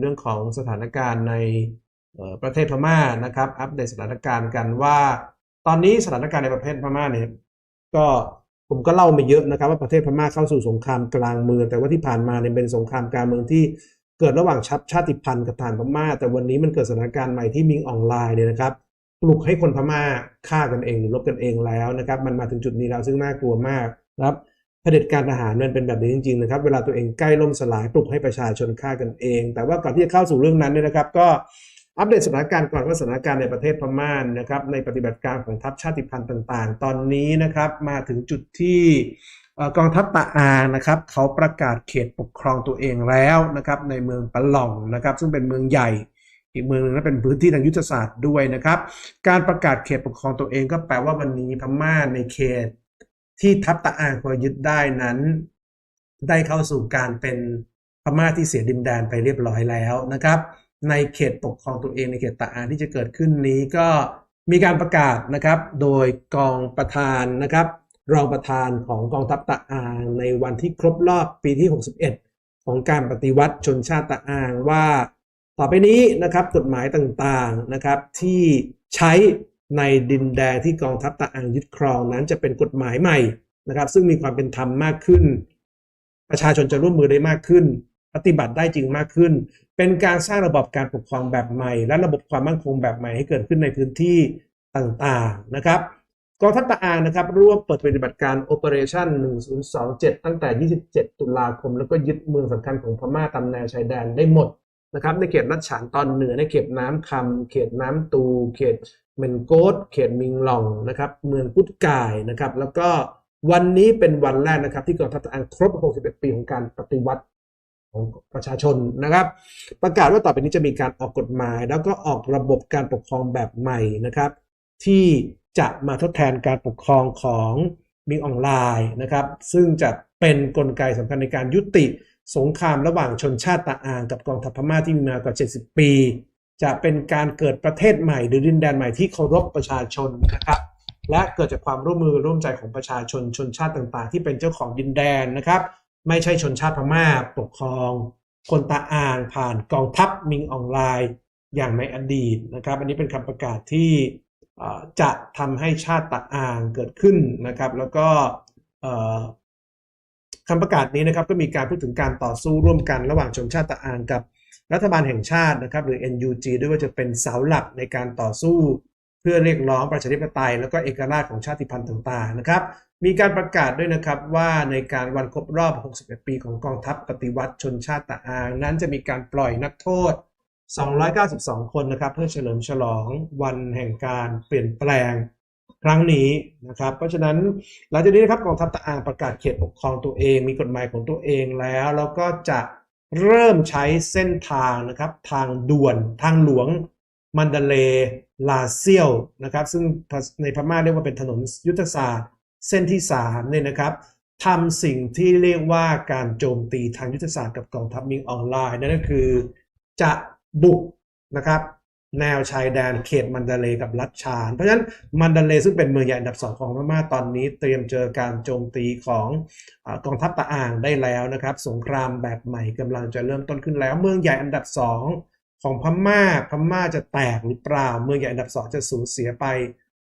เรื่องของสถานการณ์ในประเทศพม่านะครับ อัปเดตสถานการณ์กันว่า ตอนนี้สถานการณ์ในประเทศพม่าเนี่ยก็ผมก็เล่ามาเยอะนะครับว่าประเทศพม่าเข้าสู่สงครามกลางเมือง แต่ว่าที่ผ่านมาเนี่ยเป็นสงครามกลางเมืองที่เกิดระหว่างชับชาติพันธุ์กับฐานพม่า แต่วันนี้มันเกิดสถานการณ์ใหม่ที่มิงออนไลน์เนี่ยนะครับปลุกให้คนพม่าฆ่ากันเองหรือลบกันเองแล้วนะครับ มันมาถึงจุดนี้แล้วซึ่งน่ากลัวมากครับ ด็จการทหารมันเป็นแบบนี้จริงๆนะครับ เวลาตัวเองใกล้ล่มสลายปลุกให้ประชาชนฆ่ากันเอง แต่ว่าก่อนที่จะเข้าสู่เรื่องนั้นเนี่ยนะครับ ก็อัปเดตสถานการณ์ก่อนว่าสถานการณ์ในประเทศพม่านะครับ ในปฏิบัติการของทัพชาติพันธุ์ต่างๆ ตอนนี้นะครับมาถึงจุดที่กองทัพตะอานะครับเขาประกาศเขตปกครองตัวเองแล้วนะครับในเมืองปะหล่องนะครับ ซึ่งเป็นเมืองใหญ่อีกเมืองหนึงและเป็นพื้นที่ทางยุทธศาสตร์ด้วยนะครับ การประกาศเขตปกครองตัวเองก็แปลว่าวันนี้พม่าในเขต ที่ทัพตะอางพอยึดได้นั้น ได้เข้าสู่การเป็นพม่าที่เสียดินแดนไปเรียบร้อยแล้วนะครับ ในเขตปกครองตัวเองในเขตตะอางที่จะเกิดขึ้นนี้ก็มีการประกาศนะครับ โดยกองประธานนะครับ รองประธานของกองทัพตะอางในวันที่ครบรอบปีที่ 61 ของการปฏิวัติชนชาติตะอางว่า ต่อไปนี้นะครับกฎหมายต่างๆนะครับที่ใช้ ในดินแดนที่กองทัพตะอังยึดครองนั้นจะเป็นกฎหมายใหม่นะครับซึ่งมีความเป็นธรรมมากขึ้น ประชาชนจะร่วมมือได้มากขึ้น ปฏิบัติได้จริงมากขึ้น เป็นการสร้างระบบการปกครองแบบใหม่ และระบบความมั่นคงแบบใหม่ให้เกิดขึ้นในพื้นที่ต่างๆนะครับกองทัพตะอางนะครับร่วมเปิดปฏิบัติการ Operation 1027 ตั้งแต่ 27 ตุลาคม แล้วก็ยึดเมืองสำคัญของพม่าตามแนวชายแดนได้หมดนะครับในเขตรัชฉานตอนเหนือในเขตน้ำคำเขตน้ำตู เขต เมนโกดเขตมิงหล่องนะครับเมืองกุดกายนะครับแล้วก็วันนี้เป็นวันแรกนะครับ ที่กองทัพตะอังครบ 61 ปีของการปฏิวัติของประชาชนนะครับ ประกาศว่าต่อไปนี้จะมีการออกกฎหมาย แล้วก็ออกระบบการปกครองแบบใหม่นะครับ ที่จะมาทดแทนการปกครองของมิงออนไลน์นะครับ ซึ่งจะเป็นนกลไกสำคัญในการยุติสงครามระหว่างชนชาติตะอางกับกองทัพพม่าที่มีมากว่า 70 ปี จะเป็นการเกิดประเทศใหม่ หรือดินแดนใหม่ที่เคารพประชาชนนะครับและเกิดจากความร่วมมือร่วมใจของประชาชนชนชาติต่างๆ ที่เป็นเจ้าของดินแดนนะครับ ไม่ใช่ชนชาติพม่าปกครอง คนตาอ่างผ่านกองทัพมิงออนไลน์อย่างในอดีตนะครับ อันนี้เป็นคำประกาศที่จะทำให้ชาติตะอางเกิดขึ้นนะครับ แล้วก็คำประกาศนี้นะครับก็มีการพูดถึงการต่อสู้ร่วมกันระหว่างชนชาติตะอางกับ รัฐบาลแห่งชาตินะครับหรือ NUG ด้วยว่าจะเป็นเสาหลักในการต่อสู้ เพื่อเรียกร้องประชาธิปไตย แล้วก็เอกราชของชาติพันธุ์ต่างๆนะครับมีการประกาศด้วยนะครับว่าในการวันครบรอบ 61 ปีของกองทัพปฏิวัติชนชาติตะอางนั้นจะมีการปล่อยนักโทษ 292 คนนะครับ เพื่อเฉลิมฉลองวันแห่งการเปลี่ยนแปลงครั้งนี้นะครับ เพราะฉะนั้นหลังจากนี้นะครับกองทัพตะอางประกาศเขตปกครองตัวเอง มีกฎหมายของตัวเองแล้ว แล้วก็จะ เริ่มใช้เส้นทางนะครับทางด่วนทางหลวงมันดาเลลาเซียวนะครับซึ่งในพม่าเรียกว่าเป็นถนนยุทธศาสตร์ เส้นที่3เนี่ยนะครับทำสิ่งที่เรียกว่าการโจมตีทางยุทธศาสตร์กับกองทัพมิงออนไลน์นั่นก็คือ จะบุกนะครับ แนวชายแดนเขตมันดาเลกับลัดชาน เพราะฉะนั้นมันดาเลซึ่งเป็นเมืองใหญ่อันดับสองของพม่าตอนนี้ เตรียมเจอการโจมตีของอกองทัพตะอ่างได้แล้วนะครับ สงครามแบบใหม่กำลังจะเริ่มต้นขึ้นแล้ว เมืองใหญ่อันดับสองของพม่าพม่าจะแตกหรือเปล่า เมืองใหญ่อันดับสองจะสูญเสียไป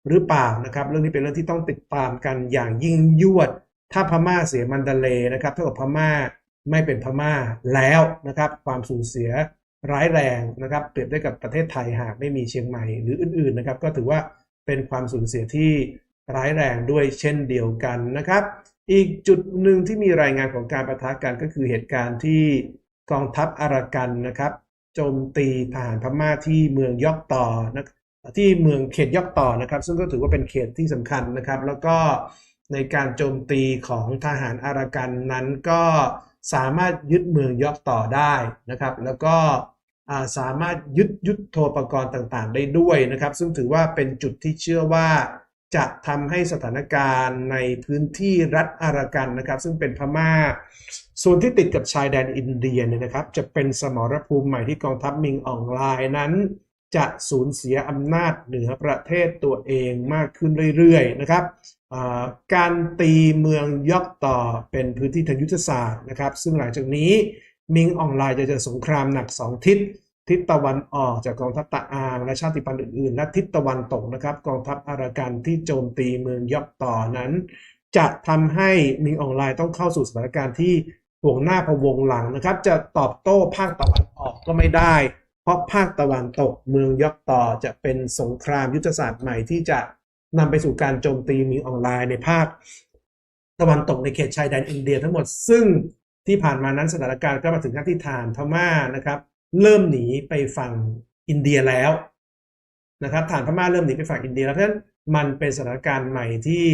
หรือเปล่านะครับ เรื่องนี้เป็นเรื่องที่ต้องติดตามกันอย่างยิ่งยวด ถ้าพม่าเสียมันดาเลนะครับเท่ากับพม่าไม่เป็นพม่าแล้วนะครับ ความสูญเสีย ร้ายแรงนะครับ เปรียบได้กับประเทศไทยหากไม่มีเชียงใหม่หรืออื่นๆนะครับก็ถือว่าเป็นความสูญเสียที่ร้ายแรงด้วยเช่นเดียวกันนะครับ อีกจุดหนึ่งที่มีรายงานของการประทะกันก็คือเหตุการณ์ที่กองทัพอารากันนะครับโจมตีทหารพม่าที่เมืองยอกต่อนะที่เมืองเขตยอกต่อนะครับ ซึ่งก็ถือว่าเป็นเขตที่สำคัญนะครับ แล้วก็ในการโจมตีของทหารอารากันนั้นก็สามารถยึดเมืองยอกต่อได้นะครับ แล้วก็ สามารถยึดยุทโธปกรณ์ต่างๆ ได้ด้วยนะครับ ซึ่งถือว่าเป็นจุดที่เชื่อว่าจะทำให้สถานการณ์ในพื้นที่รัฐอารากันนะครับ ซึ่งเป็นพม่า ส่วนที่ติดกับชายแดนอินเดียเนี่ยนะครับ จะเป็นสมรภูมิใหม่ที่กองทัพมิงออนไลน์นั้น จะสูญเสียอำนาจเหนือประเทศตัวเองมากขึ้นเรื่อยๆนะครับการตีเมืองยอกต่อเป็นพื้นที่ทางยุทธศาสตร์นะครับ ซึ่งหลังจากนี้ มิงออนไลน์จะเจอสงครามหนักสองทิศ ทิศตะวันออกจากกองทัพตะอางและชาติพันธุ์อื่นๆ และทิศตะวันตกนะครับกองทัพอารากันที่โจมตีเมืองยอกต่อนั้น จะทำให้มิงออนไลน์ต้องเข้าสู่สถานการณ์ที่ห่วงหน้าพะวงหลังนะครับ จะตอบโต้ภาคตะวันออกก็ไม่ได้ เพราะภาคตะวันตกเมืองยอกต่อจะเป็นสงครามยุทธศาสตร์ใหม่ที่จะนำไปสู่การโจมตีมิงออนไลน์ในภาคตะวันตกในเขตชายแดนอินเดียทั้งหมดซึ่ง ที่ผ่านมานั้นสถานการณ์ก็มาถึงขั้นที่ฐานพม่านะครับ เริ่มหนีไปฝั่งอินเดียแล้วนะครับฐานพม่าเริ่มหนีไปฝั่งอินเดียแล้วเพราะฉะนั้นมันเป็นสถานการณ์ใหม่ที่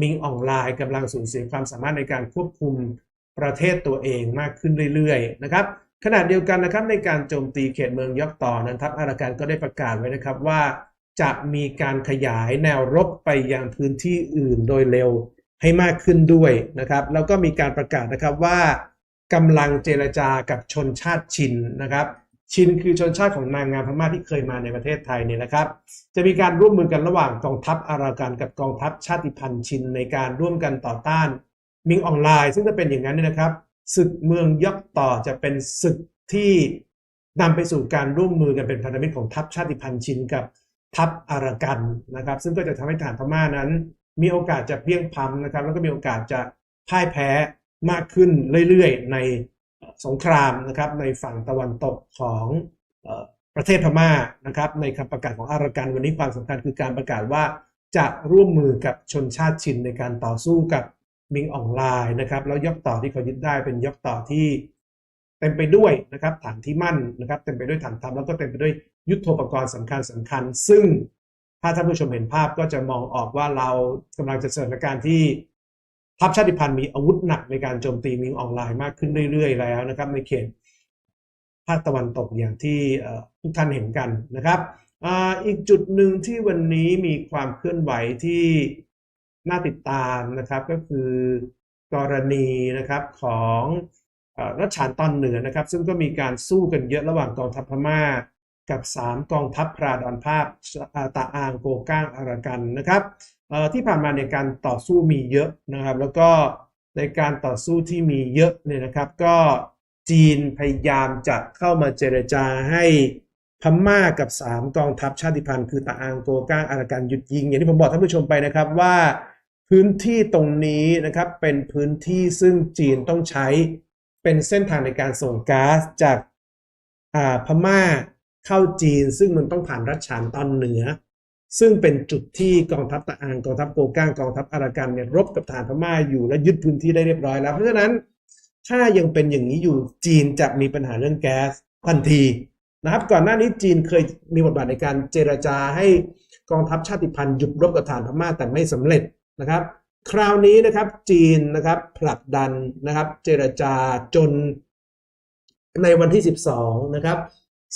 มิงออนไลน์กำลังสูญเสียความสามารถในการควบคุมประเทศตัวเองมากขึ้นเรื่อยๆนะครับขณะเดียวกันนะครับในการโจมตีเขตเมืองยอกต่อนั้นทัพอารากันก็ได้ประกาศไว้นะครับว่า จะมีการขยายแนวรบไปยังพื้นที่อื่นโดยเร็ว ให้มากขึ้นด้วยนะครับ แล้วก็มีการประกาศนะครับว่ากำลังเจรจากับชนชาติชินนะครับชินคือชนชาติของนางงามพม่าที่เคยมาในประเทศไทยเนี่ยนะครับ จะมีการร่วมมือกันระหว่างกองทัพอารากันกับกองทัพชาติพันธุ์ชินในการร่วมกันต่อต้านมิงออนไลน์ ซึ่งถ้าเป็นอย่างนั้นเนี่ยนะครับศึกเมืองยกต่อจะเป็นศึกที่นำไปสู่การร่วมมือกันเป็นพันธมิตรของทัพชาติพันธุ์ชินกับทัพอารากันนะครับ ซึ่งก็จะทำให้ฐานพม่านั้น มีโอกาสจะเพลียงพล้ำนะครับ แล้วก็มีโอกาสจะพ่ายแพ้มากขึ้นเรื่อยๆ ในสงครามนะครับ ในฝั่งตะวันตกของประเทศพม่านะครับ ในคำประกาศของอารากันวันนี้ความสำคัญคือการประกาศว่าจะร่วมมือกับชนชาติชินในการต่อสู้กับมิงออนไลน์นะครับ แล้วยกต่อที่เขายึดได้เป็นยกต่อที่เต็มไปด้วยนะครับฐานที่มั่นนะครับ เต็มไปด้วยฐานทัพแล้วก็เต็มไปด้วยยุทโธปกรณ์สำคัญสำคัญ ซึ่ง ถ้าท่านผู้ชมเห็นภาพก็จะมองออกว่าเรากำลังจะเจอสถานการณ์ที่ทัพชาติพันธุ์มีอาวุธหนักในการโจมตีมิงออนไลน์มากขึ้นเรื่อยๆ แล้วนะครับ ในเขตภาคตะวันตกอย่างที่ทุกท่านเห็นกันนะครับออีกจุดหนึ่งที่วันนี้มีความเคลื่อนไหวที่น่าติดตามนะครับก็คือกรณีนะครับของรัชฉานตอนเหนือนะครับ ซึ่งก็มีการสู้กันเยอะระหว่างกองทัพพม่า กับ 3 กองทัพพราดอนภาพตาอางโกก้างอารากันนะครับที่ผ่านมาในการต่อสู้มีเยอะนะครับ แล้วก็ในการต่อสู้ที่มีเยอะเนี่ยนะครับก็จีนพยายามจะเข้ามาเจรจาให้พม่ากับ 3 กองทัพชาติพันธุ์คือตาอางโกก้างอารากันหยุดยิง อย่างที่ผมบอกท่านผู้ชมไปนะครับว่า พื้นที่ตรงนี้นะครับเป็นพื้นที่ซึ่งจีนต้องใช้เป็นเส้นทางในการส่งก๊าซจากพม่า เข้าจีน ซึ่งมันต้องผ่านรัชฉานตอนเหนือ ซึ่งเป็นจุดที่กองทัพตะอางกองทัพโกก้างกองทัพอารากันเนี่ยรบกับฐานพม่าอยู่และยึดพื้นที่ได้เรียบร้อยแล้ว เพราะฉะนั้นถ้ายังเป็นอย่างนี้อยู่จีนจะมีปัญหาเรื่องแก๊สทันทีนะครับก่อนหน้านี้จีนเคยมีบทบาทในการเจรจาให้กองทัพชาติพันธุ์หยุดรบกับฐานพม่าแต่ไม่สำเร็จนะครับ คราวนี้นะครับจีนนะครับผลักดันนะครับเจรจาจนในวันที่ 12 นะครับ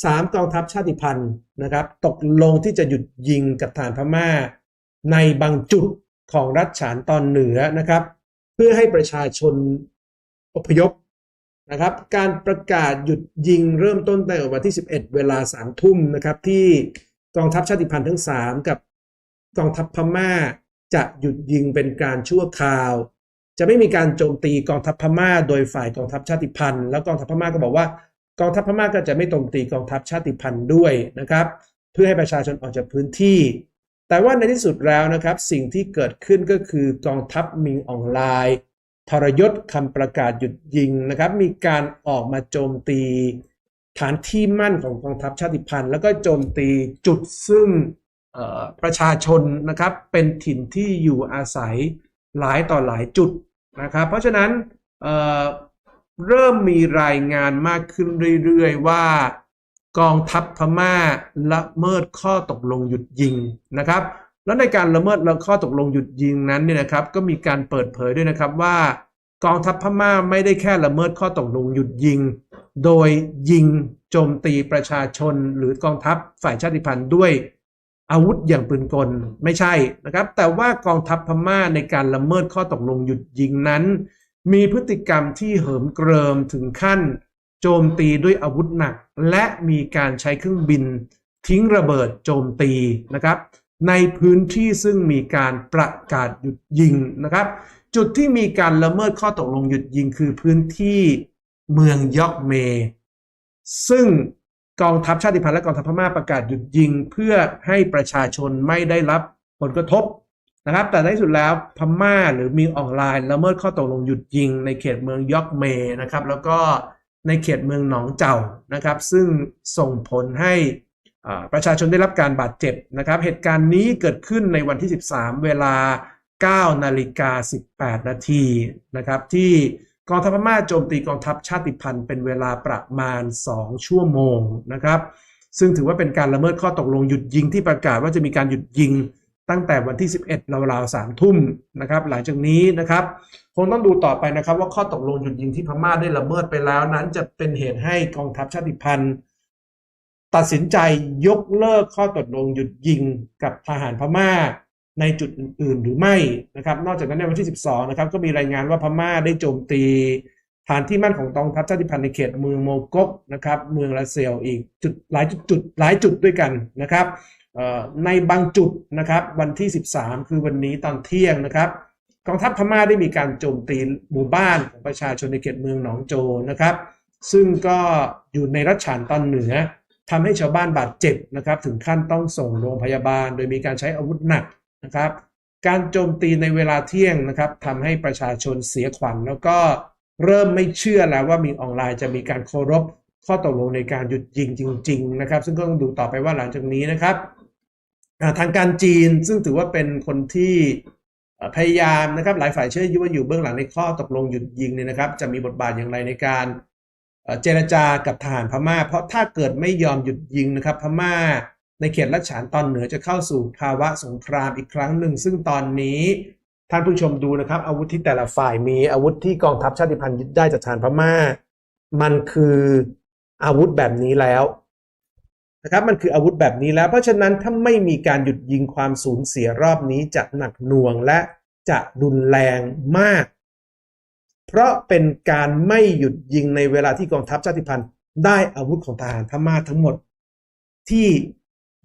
สามกองทัพชาติพันธุ์นะครับ ตกลงที่จะหยุดยิงกับฐานพม่า ในบางจุดของรัฐฉานตอนเหนือนะครับ เพื่อให้ประชาชนอพยพนะครับ การประกาศหยุดยิงเริ่มต้นตั้งแต่วันที่ 11 เวลา3ทุ่มนะครับ ที่กองทัพชาติพันธุ์ทั้ง 3 กับกองทัพพม่า จะหยุดยิงเป็นการชั่วคราว จะไม่มีการโจมตีกองทัพพม่า โดยฝ่ายกองทัพชาติพันธุ์แล้วกองทัพพม่าก็บอกว่า กองทัพพม่าก็จะไม่โจมตีกองทัพชาติพันธุ์ด้วยนะครับ เพื่อให้ประชาชนออกจากพื้นที่ แต่ว่าในที่สุดแล้วนะครับ สิ่งที่เกิดขึ้นก็คือกองทัพมิงออนไลน์ทรยศคำประกาศหยุดยิงนะครับ มีการออกมาโจมตี ฐานที่มั่นของกองทัพชาติพันธุ์ แล้วก็โจมตีจุดซึ่งประชาชนนะครับเป็นถิ่นที่อยู่อาศัยหลายต่อหลายจุดนะครับ เพราะฉะนั้น เริ่มมีรายงานมากขึ้นเรื่อยๆ ว่ากองทัพพม่าละเมิดข้อตกลงหยุดยิงนะครับ แล้วในการละเมิดข้อตกลงหยุดยิงนั้นเนี่ยนะครับ ก็มีการเปิดเผยด้วยนะครับว่ากองทัพพม่าไม่ได้แค่ละเมิดข้อตกลงหยุดยิง โดยยิงโจมตีประชาชนหรือกองทัพฝ่ายชาติพันธุ์ด้วยอาวุธอย่างปืนกลไม่ใช่นะครับ แต่ว่ากองทัพพม่าในการละเมิดข้อตกลงหยุดยิงนั้น มีพฤติกรรมที่เหิมเกริมถึงขั้น โจมตีด้วยอาวุธหนัก และมีการใช้เครื่องบิน ทิ้งระเบิดโจมตีนะครับ ในพื้นที่ซึ่งมีการประกาศหยุดยิงนะครับ จุดที่มีการละเมิดข้อตกลงหยุดยิงคือพื้นที่เมืองยอกเม ซึ่งกองทัพชาติพันธุ์และกองทัพพม่าประกาศหยุดยิง เพื่อให้ประชาชนไม่ได้รับผลกระทบ นะครับ แต่ในที่สุดแล้วพม่าหรือมีออนไลน์ละเมิดข้อตกลงหยุดยิง ในเขตเมืองยอกเมนะครับ แล้วก็ในเขตเมืองหนองเจ้านะครับ ซึ่งส่งผลให้ประชาชนได้รับการบาดเจ็บนะครับ เหตุการณ์นี้เกิดขึ้นในวันที่ 13 เวลา 9 นาฬิกา 18 นาทีนะครับ ที่กองทัพพม่าโจมตีกองทัพชาติพันธุ์เป็นเวลาประมาณ 2 ชั่วโมงนะครับ ซึ่งถือว่าเป็นการละเมิดข้อตกลงหยุดยิงที่ประกาศว่าจะมีการหยุดยิง ตั้งแต่วันที่ 11ราวๆ3ทุ่มนะครับหลังจากนี้นะครับคงต้องดูต่อไปนะครับ ว่าข้อตกลงหยุดยิงที่พม่าได้ละเมิดไปแล้ว นั้นจะเป็นเหตุให้กองทัพชาติพันธุ์ ตัดสินใจยกเลิกข้อตกลงหยุดยิงกับทหารพม่าในจุดอื่นๆหรือไม่นะครับ นอกจากนั้นในวันที่ 12 นะครับ ก็มีรายงานว่าพม่าได้โจมตีฐานที่มั่นของกองทัพชาติพันธุ์ในเขตเมืองโมกกนะครับ เมืองลาเซลอีกจุดหลายจุดจุดหลายจุดด้วยกันนะครับ ในบางจุดนะครับวันที่ 13 คือวันนี้ตอนเที่ยงนะครับกองทัพพม่าได้มีการโจมตีหมู่บ้านของประชาชนในเขตเมืองหนองโจนะครับ ซึ่งก็อยู่ในรัชฉานตอนเหนือทำให้ชาวบ้านบาดเจ็บนะครับ ถึงขั้นต้องส่งโรงพยาบาล โดยมีการใช้อาวุธหนักนะครับ การโจมตีในเวลาเที่ยงนะครับทำให้ประชาชนเสียขวัญ แล้วก็เริ่มไม่เชื่อแล้วว่ามีออนไลน์จะมีการเคารพข้อตกลงในการหยุดยิงจริง ๆ นะครับ ซึ่งก็ต้องดูต่อไปว่าหลังจากนี้นะครับ ทางการจีนซึ่งถือว่าเป็นคนที่พยายามนะครับหลายฝ่ายเชื่อว่าอยู่เบื้องหลังในข้อตกลงหยุดยิงเนี่ยนะครับ จะมีบทบาทอย่างไรในการเอ่อเจรจากับทหารพม่า เพราะถ้าเกิดไม่ยอมหยุดยิงนะครับ พม่าในเขตรัชฉานตอนเหนือจะเข้าสู่ภาวะสงครามอีกครั้งหนึ่ง ซึ่งตอนนี้ท่านผู้ชมดูนะครับ อาวุธที่แต่ละฝ่ายมีอาวุธที่กองทัพชาติพันธุ์ยึดได้จากทหารพม่า มันคืออาวุธแบบนี้แล้ว นะครับมันคืออาวุธแบบนี้แล้ว เพราะฉะนั้นถ้าไม่มีการหยุดยิงความสูญเสียรอบนี้จะหนักหน่วงและจะรุนแรงมาก เพราะเป็นการไม่หยุดยิงในเวลาที่กองทัพชาติพันธุ์ ได้อาวุธของทหารพม่าทั้งหมด ที่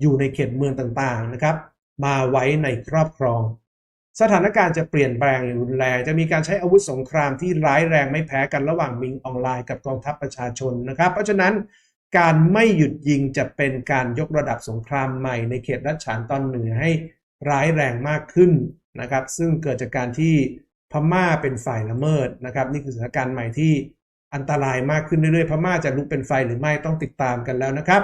อยู่ในเขตเมืองต่างๆนะครับ มาไว้ในครอบครอง สถานการณ์จะเปลี่ยนแปลงอย่างรุนแรงจะมีการใช้อาวุธสงครามที่ร้ายแรงไม่แพ้กันระหว่างมิงออนไลน์กับกองทัพประชาชนนะครับ เพราะฉะนั้น การไม่หยุดยิงจะเป็นการยกระดับสงครามใหม่ในเขตรัชฉานตอนเหนือให้ร้ายแรงมากขึ้นนะครับ ซึ่งเกิดจากการที่พม่าเป็นฝ่ายละเมิดนะครับ นี่คือสถานการณ์ใหม่ที่อันตรายมากขึ้นเรื่อยๆ พม่าจะลุกเป็นไฟหรือไม่ต้องติดตามกันแล้วนะครับ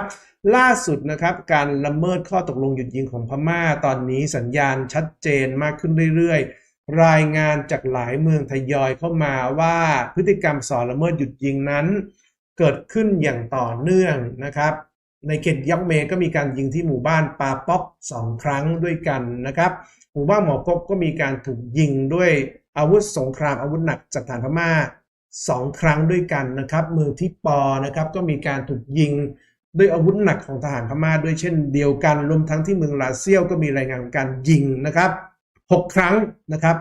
ล่าสุดนะครับการละเมิดข้อตกลงหยุดยิงของพม่าตอนนี้สัญญาณชัดเจนมากขึ้นเรื่อยๆ รายงานจากหลายเมืองทยอยเข้ามาว่าพฤติกรรมสอนละเมิดหยุดยิงนั้น เกิดขึ้นอย่างต่อเนื่องนะครับ ในเขตยักเมก็มีการยิงที่หมู่บ้านปาป๊อกสองครั้งด้วยกันนะครับ หมู่บ้านหมอกบก็มีการถูกยิงด้วยอาวุธสงครามอาวุธหนักจากฐานพม่าสองครั้งด้วยกันนะครับเมืองที่ปอนะครับก็มีการถูกยิงด้วยอาวุธหนักของทหารพม่าด้วยเช่นเดียวกันรวมทั้งที่เมืองลาเซียวก็มีรายงานการยิงนะครับหกครั้งนะครับ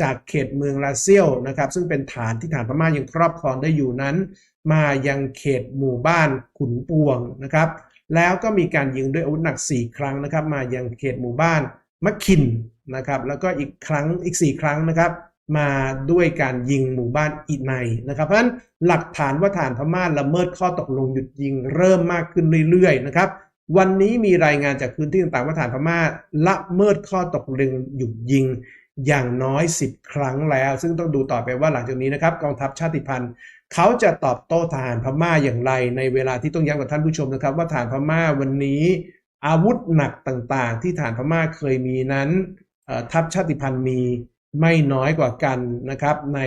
จากเขตเมืองลาเซียวนะครับ ซึ่งเป็นฐานที่ฐานพม่ายังครอบครองได้อยู่นั้น มายังเขตหมู่บ้านขุนปวงนะครับ แล้วก็มีการยิงด้วยอาวุธหนัก 4 ครั้งนะครับ มายังเขตหมู่บ้านมะคินนะครับ แล้วก็อีกครั้งอีก 4 ครั้งนะครับ มาด้วยการยิงหมู่บ้านอีไนนะครับ เพราะฉะนั้นหลักฐานว่าฐานพม่าละเมิดข้อตกลงหยุดยิงเริ่มมากขึ้นเรื่อยๆนะครับวันนี้มีรายงานจากพื้นที่ต่างๆว่าฐานพม่าละเมิดข้อตกลงหยุดยิงอย่างน้อย 10 ครั้งแล้ว ซึ่งต้องดูต่อไปว่าหลังจากนี้นะครับกองทัพชาติพันธุ์ เขาจะตอบโต้ทหารพม่าอย่างไร ในเวลาที่ต้องย้ำกับท่านผู้ชมนะครับ ว่าทหารพม่าวันนี้ อาวุธหนักต่างๆ ที่ทหารพม่าเคยมีนั้นทัพชาติพันธุ์มีไม่น้อยกว่ากันนะครับ ใน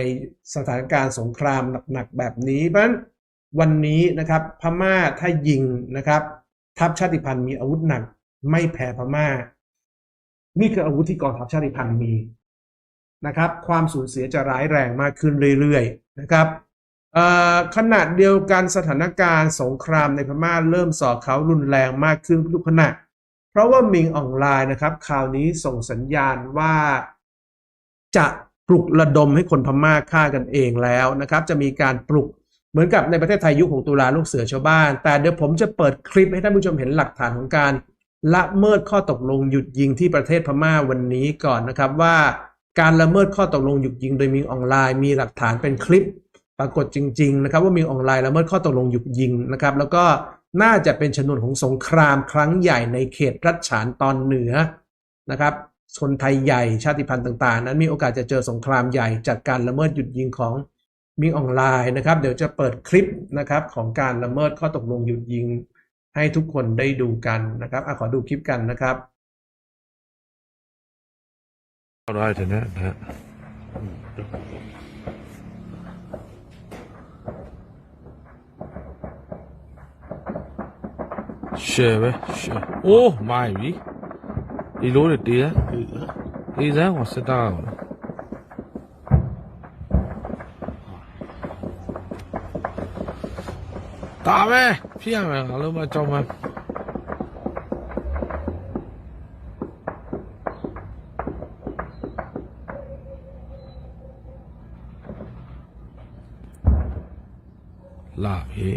สถานการณ์สงครามหนักๆแบบนี้เพราะฉะนั้นวันนี้นะครับพม่าถ้ายิงนะครับ ทัพชาติพันธุ์มีอาวุธหนัก ไม่แพ้พม่า นี่คืออาวุธที่กองทัพชาติพันธุ์มีนะครับ ความสูญเสียจะร้ายแรงมากขึ้นเรื่อยๆนะครับ เอ่อขณะเดียวกันสถานการณ์สงครามในพม่าเริ่มสอบเขารุนแรงมากขึ้นทุกขณะ เพราะว่ามิงออนไลน์นะครับข่าวนี้ส่งสัญญาณว่า จะปลุกระดมให้คนพม่าฆ่ากันเองแล้วนะครับ จะมีการปลุกเหมือนกับในประเทศไทยยุคของตุลาลูกเสือชาวบ้าน แต่เดี๋ยวผมจะเปิดคลิปให้ท่านผู้ชมเห็นหลักฐานของการละเมิดข้อตกลงหยุดยิงที่ประเทศพม่าวันนี้ก่อนนะครับว่า การละเมิดข้อตกลงหยุดยิงโดยมีออนไลน์มีหลักฐานเป็นคลิป ปรากฏจริงๆนะครับว่ามีออนไลน์ละเมิดข้อตกลงหยุดยิงนะครับแล้วก็น่าจะเป็นชนวนของสงครามครั้งใหญ่ในเขตรัฐฉานตอนเหนือนะครับชนไทยใหญ่ชาติพันธุ์ต่างๆ นั้นมีโอกาสจะเจอสงครามใหญ่จากการละเมิดหยุดยิงของมิงออนไลน์นะครับ เดี๋ยวจะเปิดคลิปนะครับของการละเมิดข้อตกลงหยุดยิง ให้ทุกคนได้ดูกันนะครับอขอดูคลิปกันนะครับเข้าได้ทีนี้นะฮะ ရှယ်ပဲရှယ်အိုးမိုင်းပြီဒီလိုတွေတည်ရဒီစမ်းကစစ်တာကောဒါပဲဖြစ်ရမယ်အလုံးမကြောက်မှန်းလာပြီ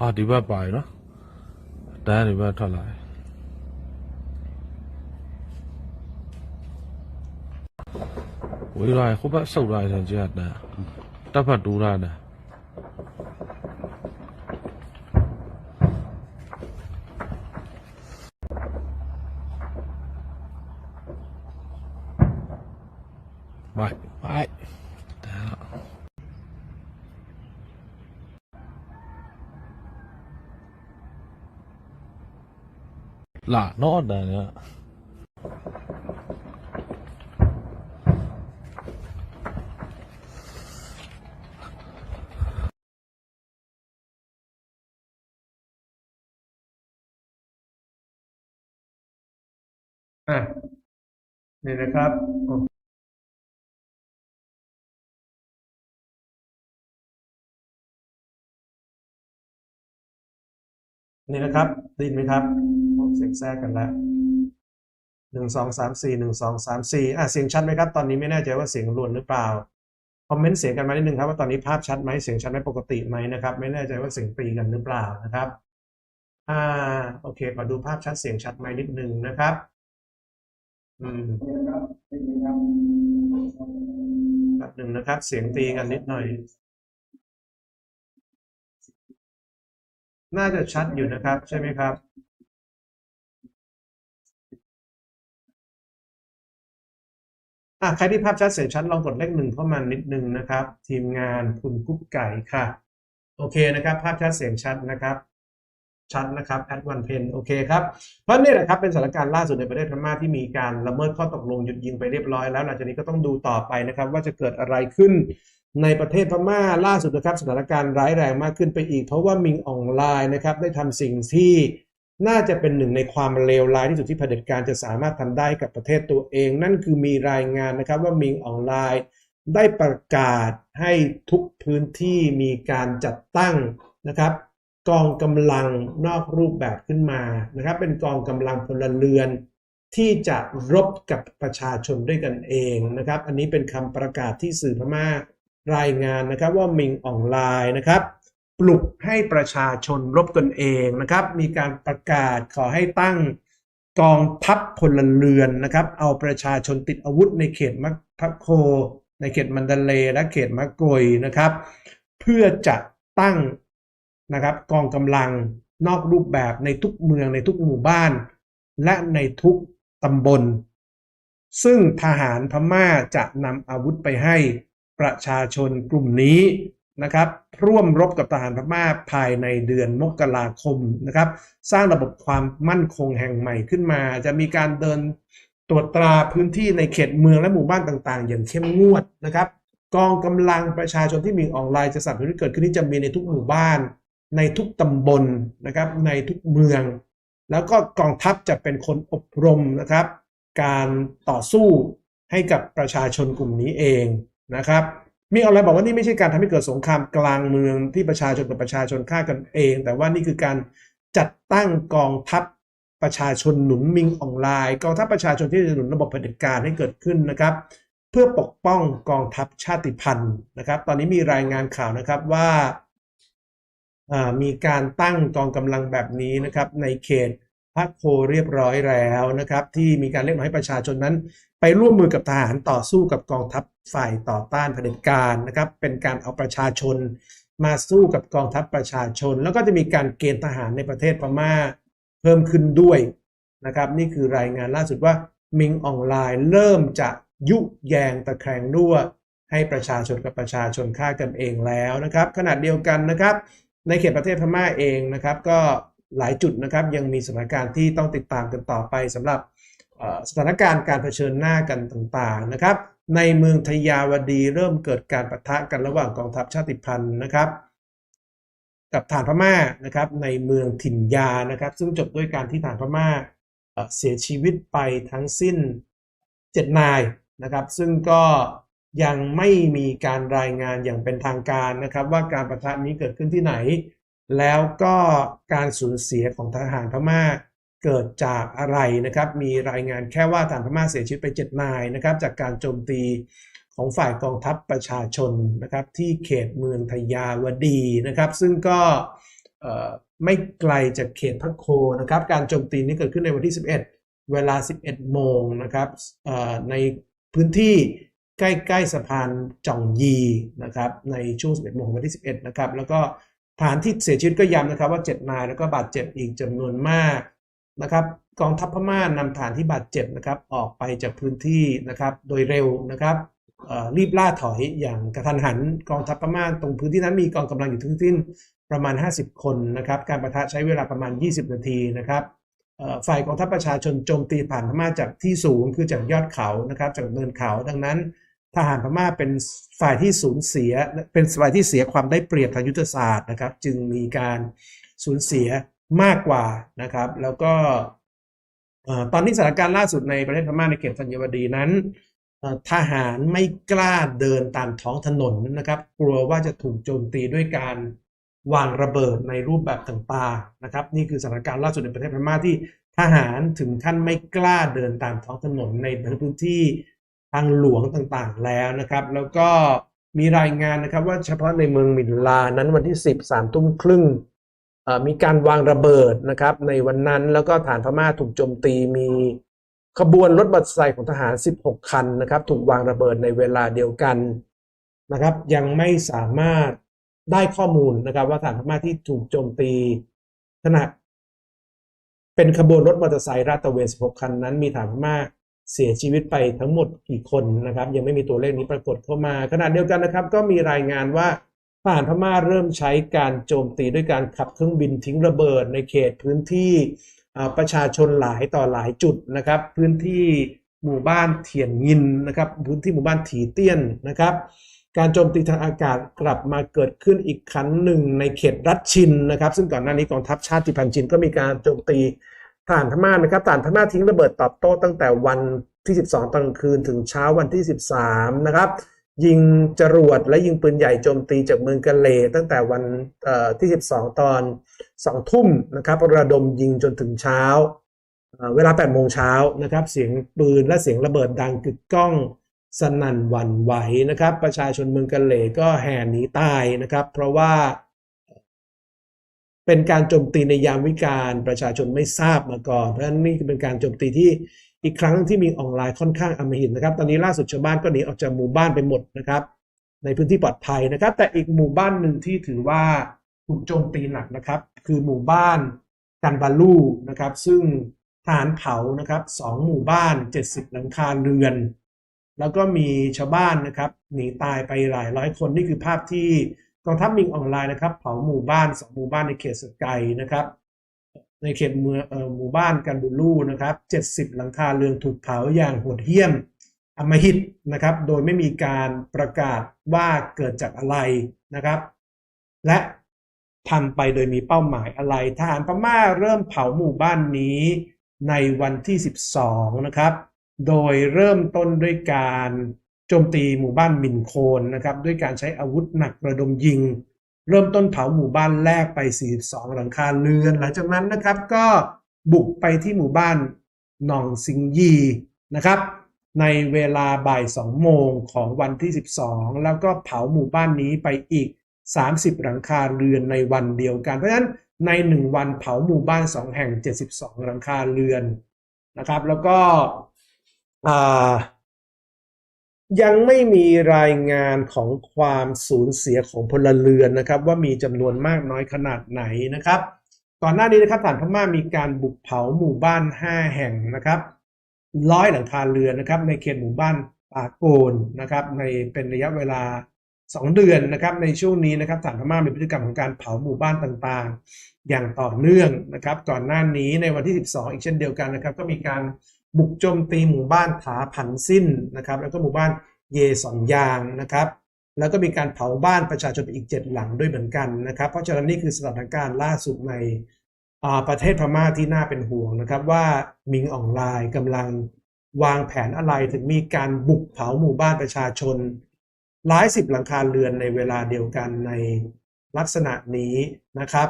အာ ဒီဘက်ပါရနော်တန်းဒီဘက်ထွက်လာတယ်ဝေးလာခုဘက်ဆုတ်လာတယ်ကြာတန်းတပ်ဖက်တူးလာတယ် ลานอดนะเนี่ยอ่นี่นะครับนี่นะครับได้ยินไหมครับ เสียงแทรกกันแล้วหนึ่งสองสามสี่หนึ่งสองสามสี่อะเสียงชัดไหมครับ ตอนนี้ไม่แน่ใจว่าเสียงรวนหรือเปล่าคอมเมนต์เสียงกันมานิดนึงครับว่าตอนนี้ภาพชัดไหมเสียงชัดไหมปกติไหมนะครับ ไม่แน่ใจว่าเสียงตีกันหรือเปล่านะครับอ่าโอเคมาดูภาพชัดเสียงชัดไหมนิดนึงนะครับ อืมแป๊บหนึ่งนะครับ เสียงตีกันนิดหน่อย น่าจะชัดอยู่นะครับ ใช่ไหมครับ ใครที่ภาพชัดเสียงชัดลองกดเลขหนึ่งเข้ามานิดนึงนะครับ ทีมงานคุณกุ๊กไก่ค่ะ โอเคนะครับ ภาพชัดเสียงชัดนะครับชัดนะครับแอดวันเพนโอเคครับ เพราะนี่แหละครับเป็นสถานการณ์ล่าสุดในประเทศพม่าที่มีการละเมิดข้อตกลงหยุดยิงไปเรียบร้อยแล้วหลังจากนี้ก็ต้องดูต่อไปนะครับ ว่าจะเกิดอะไรขึ้นในประเทศพม่าล่าสุดนะครับสถานการณ์ร้ายแรงมากขึ้นไปอีก เพราะว่ามิงออนไลน์นะครับได้ทำสิ่งที่ น่าจะเป็นหนึ่งในความเลวร้ายที่สุดที่เผด็จการจะสามารถทำได้กับประเทศตัวเอง นั่นคือมีรายงานนะครับว่ามิงออนไลน์ ได้ประกาศให้ทุกพื้นที่มีการจัดตั้งนะครับ กองกำลังนอกรูปแบบขึ้นมานะครับ เป็นกองกำลังพลเรือน ที่จะรบกับประชาชนด้วยกันเองนะครับ อันนี้เป็นคำประกาศที่สื่อพม่ารายงานนะครับว่ามิงออนไลน์นะครับ ปลุกให้ประชาชนรบตนเองนะครับ มีการประกาศขอให้ตั้งกองทัพพลเรือนนะครับ เอาประชาชนติดอาวุธในเขตมักพะโค ในเขตมันดาเลและเขตมะโกยนะครับ เพื่อจะตั้งนะครับกองกำลังนอกรูปแบบในทุกเมืองในทุกหมู่บ้าน และในทุกตำบล ซึ่งทหารพม่าจะนำอาวุธไปให้ประชาชนกลุ่มนี้นะครับ ร่วมรบกับทหารพม่าภายในเดือนมกราคมนะครับ สร้างระบบความมั่นคงแห่งใหม่ขึ้นมา จะมีการเดินตรวจตราพื้นที่ในเขตเมืองและหมู่บ้านต่างๆ อย่างเข้มงวดนะครับ กองกำลังประชาชนที่มีออนไลน์จะสนับสนุนให้เกิดขึ้นนี้จะมีในทุกหมู่บ้าน ในทุกตำบลนะครับ ในทุกเมือง แล้วก็กองทัพจะเป็นคนอบรมนะครับ การต่อสู้ให้กับประชาชนกลุ่มนี้เองนะครับ มีออนไลน์บอกว่านี่ไม่ใช่การทำให้เกิดสงครามกลางเมืองที่ประชาชนกับประชาชนฆ่ากันเอง แต่ว่านี่คือการจัดตั้งกองทัพประชาชนหนุนมิงออนไลน์กองทัพประชาชนที่จะหนุนระบบเผด็จการให้เกิดขึ้นนะครับ เพื่อปกป้องกองทัพชาติพันธุ์นะครับ ตอนนี้มีรายงานข่าวนะครับว่าอ่ามีการตั้งกองกำลังแบบนี้นะครับในเขต พระโคเรียบร้อยแล้วนะครับ ที่มีการเรียกร้องให้ประชาชนนั้น ไปร่วมมือกับทหารต่อสู้กับกองทัพฝ่ายต่อต้านเผด็จการนะครับ เป็นการเอาประชาชน มาสู้กับกองทัพประชาชน แล้วก็จะมีการเกณฑ์ทหารในประเทศพม่าเพิ่มขึ้นด้วยนะครับ นี่คือรายงานล่าสุดว่ามิงออนไลน์เริ่มจะยุแยงตะแคงรั่วให้ประชาชนกับประชาชนฆ่ากันเองแล้วนะครับขณะเดียวกันนะครับ ในเขตประเทศพม่าเองนะครับ ก็ หลายจุดนะครับ ยังมีสถานการณ์ที่ต้องติดตามกันต่อไปสำหรับสถานการณ์การเผชิญหน้ากันต่างๆนะครับ ในเมืองทยาวดีเริ่มเกิดการปะทะกันระหว่างกองทัพชาติพันธุ์นะครับ กับฐานพม่านะครับในเมืองถิ่นยานะครับ ซึ่งจบด้วยการที่ฐานพม่าเอ่อเสียชีวิตไปทั้งสิ้น 7 นายนะครับ ซึ่งก็ยังไม่มีการรายงานอย่างเป็นทางการนะครับ ว่าการประทะนี้เกิดขึ้นที่ไหน แล้วก็การสูญเสียของทหารพม่าเกิดจากอะไรนะครับ มีรายงานแค่ว่าทหารพม่าเสียชีวิตไป 7 นายนะครับ จากการโจมตีของฝ่ายกองทัพประชาชนนะครับที่เขตเมืองทยาวดีนะครับ ซึ่งก็ไม่ไกลจากเขตพระโคนะครับ การโจมตีนี้เกิดขึ้นในวันที่ 11 เวลา 11 โมงนะครับในพื้นที่ใกล้ ๆสะพานจ่องยีนะครับในช่วง 11 โมงของวันที่ 11 นะครับ แล้วก็ ฐานที่เสียชีวิตก็ย้ำนะครับว่า 7 นายแล้วก็บาดเจ็บอีกจำนวนมากนะครับ กองทัพพม่านำฐานที่บาดเจ็บนะครับ ออกไปจากพื้นที่นะครับ โดยเร็วนะครับรีบล่าถอยอย่างกระทันหันกองทัพพม่าตรงพื้นที่นั้นมีกองกำลังอยู่ทั้งสิ้นประมาณ 50 คนนะครับ การประทะใช้เวลาประมาณ 20 นาทีนะครับฝ่ายกองทัพประชาชนโจมตีผ่านพม่าจากที่สูงคือจากยอดเขานะครับ จากเนินเขาดังนั้น ทหารพม่าเป็นฝ่ายที่สูญเสีย เป็นฝ่ายที่เสียความได้เปรียบทางยุทธศาสตร์นะครับ จึงมีการสูญเสียมากกว่านะครับ แล้วก็ตอนนี้สถานการณ์ล่าสุดในประเทศพม่าในเขตธัญวดีนั้นทหารไม่กล้าเดินตามท้องถนนนะครับ กลัวว่าจะถูกโจมตีด้วยการวางระเบิดในรูปแบบต่างๆนะครับ นี่คือสถานการณ์ล่าสุดในประเทศพม่าที่ทหารถึงขั้นไม่กล้าเดินตามท้องถนนในพื้นที่างหลวงต่างๆแล้วนะครับ แล้วก็มีรายงานนะครับว่าเฉพาะในเมืองมินลานั้นวันที่ 10 3ทุ่มครึ่งมีการวางระเบิดนะครับ ในวันนั้นแล้วก็ฐานพม่าถูกโจมตีมีขบวนรถบัสไซค์ของทหาร 16 คันนะครับ ถูกวางระเบิดในเวลาเดียวกันนะครับ ยังไม่สามารถได้ข้อมูลนะครับว่าฐานพม่าที่ถูกโจมตีขณะเป็นขบวนรถมอเตอร์ไซค์ราดตระเวน 16 คันนั้นมีฐานพม่า เสียชีวิตไปทั้งหมดกี่คนนะครับ ยังไม่มีตัวเลขนี้ปรากฏเข้ามา ขณะเดียวกันนะครับ ก็มีรายงานว่าทหารพม่าเริ่มใช้การโจมตีด้วยการขับเครื่องบินทิ้งระเบิดในเขตพื้นที่ประชาชนหลายต่อหลายจุดนะครับ พื้นที่หมู่บ้านเถียนยินนะครับ พื้นที่หมู่บ้านถีเตี้ยนนะครับ การโจมตีทางอากาศกลับมาเกิดขึ้นอีกครั้งหนึ่งในเขตรัฐชินนะครับ ซึ่งก่อนหน้านี้กองทัพชาติพันธุ์ชินก็มีการโจมตี ฐานพม่านะครับฐานพม่าทิ้งระเบิดตอบโต้ตั้งแต่วันที่ 12 ตอนกลางคืนถึงเช้าวันที่ 13 นะครับ ยิงจรวดและยิงปืนใหญ่โจมตีจากเมืองกะเล ตั้งแต่วันเอ่อที่ 12 ตอน 2 ทุ่มนะครับระดมยิงจนถึงเช้าเอ่อเวลา 8 โมงเช้านะครับ เสียงปืนและเสียงระเบิดดังกึกก้องสนั่นหวั่นไหวนะครับ ประชาชนเมืองกะเลก็แห่หนีตายนะครับ เพราะว่า เป็นการโจมตีในยามวิกาลประชาชนไม่ทราบมาก่อน เพราะฉะนั้นนี่เป็นการโจมตีที่อีกครั้งที่มีออนไลน์ค่อนข้างอมหิตนะครับ ตอนนี้ล่าสุดชาวบ้านก็หนีออกจากหมู่บ้านไปหมดนะครับ ในพื้นที่ปลอดภัยนะครับ แต่อีกหมู่บ้านหนึ่งที่ถือว่าถูกโจมตีหนักนะครับ คือหมู่บ้านกันบาลูนะครับ ซึ่งทหารเผานะครับสองหมู่บ้าน 70 หลังคาเรือน แล้วก็มีชาวบ้านนะครับหนีตายไปหลายร้อยคนนี่คือภาพที่ กองทัพมิงออนไลน์นะครับเผาหมู่บ้านสองหมู่บ้านในเขตสกายนะครับ ในเขตเมืองหมู่บ้านกันบูลูนะครับ 70 หลังคาเรือนถูกเผาอย่างโหดเหี้ยมอมหิตนะครับ โดยไม่มีการประกาศว่าเกิดจากอะไรนะครับ และทำไปโดยมีเป้าหมายอะไรทหารพม่าเริ่มเผาหมู่บ้านนี้ในวันที่ 12 นะครับ โดยเริ่มต้นด้วยการ โจมตีหมู่บ้านมินโคนนะครับด้วยการใช้อาวุธหนักระดมยิง เริ่มต้นเผาหมู่บ้านแรกไป 42 หลังคาเรือน หลังจากนั้นนะครับก็บุกไปที่หมู่บ้านหนองซิงยีนะครับในเวลาบ่าย 2 โมงของวันที่ 12 แล้วก็เผาหมู่บ้านนี้ไปอีก 30 หลังคาเรือนในวันเดียวกัน เพราะฉะนั้นในหนึ่งวันเผาหมู่บ้านสองแห่ง 72 หลังคาเรือนนะครับ แล้วก็อ่า ยังไม่มีรายงานของความสูญเสียของพลเรือนนะครับ ว่ามีจำนวนมากน้อยขนาดไหนนะครับ ก่อนหน้านี้นะครับทหารพม่ามีการบุกเผาหมู่บ้าน 5 แห่งนะครับร้อยหลังคาเรือนนะครับ ในเขตหมู่บ้านป่าโกนนะครับ ในเป็นระยะเวลา 2 เดือนนะครับ ในช่วงนี้นะครับทหารพม่ามีพฤติกรรมของการเผาหมู่บ้านต่างๆ อย่างต่อเนื่องนะครับ ก่อนหน้านี้ในวันที่ 12 อีกเช่นเดียวกันนะครับ ก็มีการ บุกโจมตีหมู่บ้านผาผันสิ้นนะครับ แล้วก็หมู่บ้านเยสอนยางนะครับ แล้วก็มีการเผาบ้านประชาชนไปอีก 7 หลังด้วยเหมือนกันนะครับ เพราะฉะนั้นนี่คือสถานการณ์ล่าสุดในประเทศพม่าที่น่าเป็นห่วงนะครับ ว่ามิงออนไลน์กำลังวางแผนอะไรถึงมีการบุกเผาหมู่บ้านประชาชน หลายสิบหลังคาเรือนในเวลาเดียวกันในลักษณะนี้นะครับ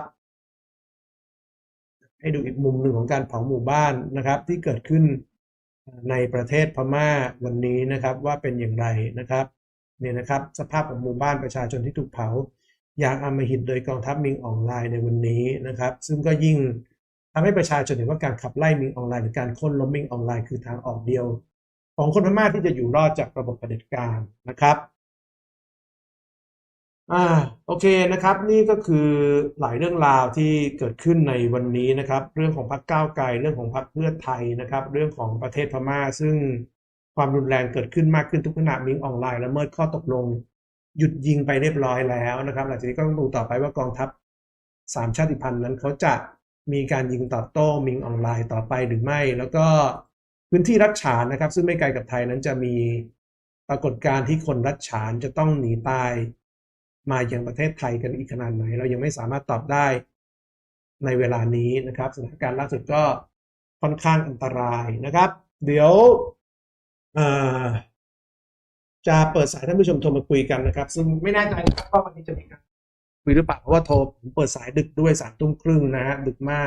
ให้ดูอีกมุมหนึ่งของการเผาหมู่บ้านนะครับ ที่เกิดขึ้นในประเทศพม่าวันนี้นะครับว่าเป็นอย่างไรนะครับเนี่ยนะครับสภาพของหมู่บ้านประชาชนที่ถูกเผา อย่างอมหิตโดยกองทัพมิงออนไลน์ในวันนี้นะครับ ซึ่งก็ยิ่งทำให้ประชาชนเห็นว่าการขับไล่มิงออนไลน์หรือการค้นล้มมิงออนไลน์คือทางออกเดียว ของคนพม่าที่จะอยู่รอดจากระบบเผด็จการนะครับอ่า โอเคนะครับ นี่ก็คือหลายเรื่องราวที่เกิดขึ้นในวันนี้นะครับ เรื่องของพรรคก้าวไกลเรื่องของพรรคเพื่อไทยนะครับ เรื่องของประเทศพม่า ซึ่งความรุนแรงเกิดขึ้นมากขึ้นทุกขณะมิงออนไลน์ละเมิดข้อตกลง หยุดยิงไปเรียบร้อยแล้วนะครับ หลังจากนี้ก็ต้องดูต่อไปว่ากองทัพสามชาติพันธุ์นั้นเขาจะมีการยิงตอบโต้มิงออนไลน์ต่อไปหรือไม่ แล้วก็พื้นที่รัฐฉานนะครับ ซึ่งไม่ไกลกับไทยนั้นจะมีปรากฏการณ์ที่คนรัฐฉานจะต้องหนีตาย มายังประเทศไทยกันอีกขนาดไหน เรายังไม่สามารถตอบได้ในเวลานี้นะครับสถานการณ์ล่าสุดก็ค่อนข้างอันตรายนะครับ เดี๋ยวจะเปิดสายท่านผู้ชมโทรมาคุยกันนะครับ ซึ่งไม่แน่ใจนะครับว่าวันนี้จะมีการคุยหรือเปล่าเพราะว่าโทรผมเปิดสายดึกด้วยสามทุ่มครึ่งนะฮะดึกมาก